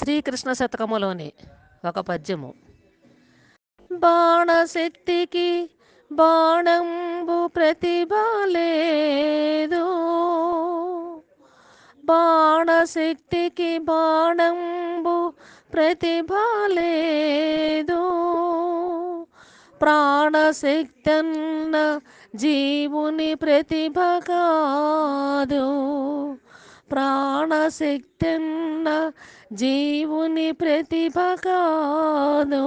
శ్రీకృష్ణ శతకములోని ఒక పద్యము. బాణశక్తికి బాణంబు ప్రతిభ లేదు. బాణశక్తికి బాణంబు ప్రతిభ లేదు. ప్రాణశక్తన్న జీవుని ప్రతిభ కాదు. ప్రాణశక్తన్న జీవుని ప్రతిభ కాదు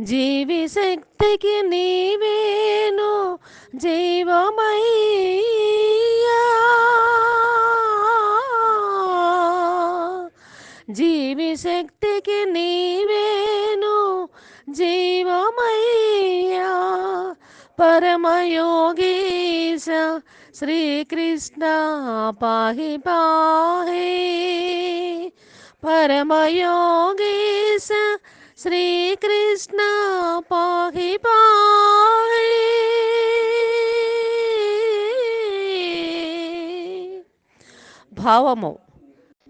జీవి శక్తికి నీవేను జీవమయ్యా. జీవి శక్తికి నీవేను జీవమయ్యా. పరమయోగీ పరమయోగీశ శ్రీకృష్ణ పాహి పాహి. పరమయోగీశ శ్రీకృష్ణ పాహి పాహి. భావము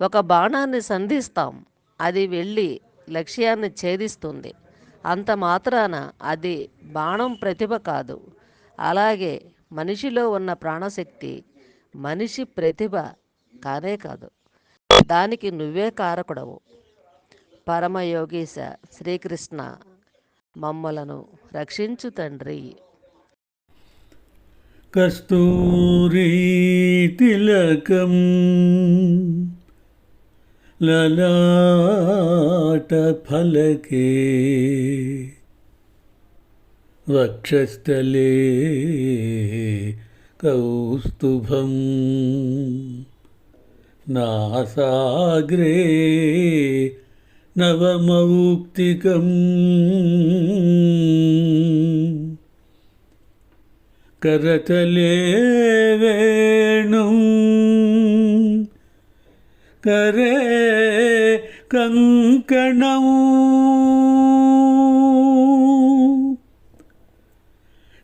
ఒక బాణాన్ని సంధిస్తాం అది వెళ్ళి లక్ష్యాన్ని ఛేదిస్తుంది. అంత మాత్రాన అది బాణం ప్రతిభ కాదు. అలాగే మనిషిలో ఉన్న ప్రాణశక్తి మనిషి ప్రతిభ కానే కాదు. దానికి నువ్వే కారకుడవు. పరమయోగీశ శ్రీకృష్ణ మమ్మలను రక్షించు తండ్రి. కస్తూరీ తిలకం లలాటఫలకే వక్షస్థలే కౌస్తుభం నాసాగ్రే నవమౌక్తికం करतले वेणुं करे कङ्कणौ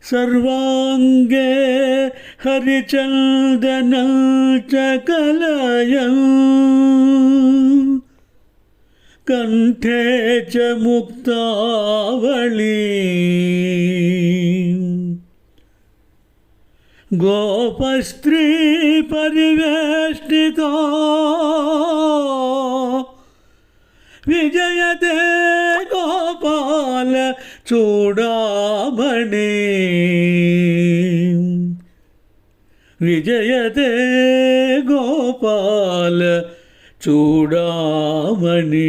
सर्वाङ्गे हरिचन्दनं च कलयम् कण्ठे च मुक्तावळी गोपस्त्री परिवेष्टितो विजयते गोपाल चूड़ाबणे विजयते गोपाल चूड़ाबणे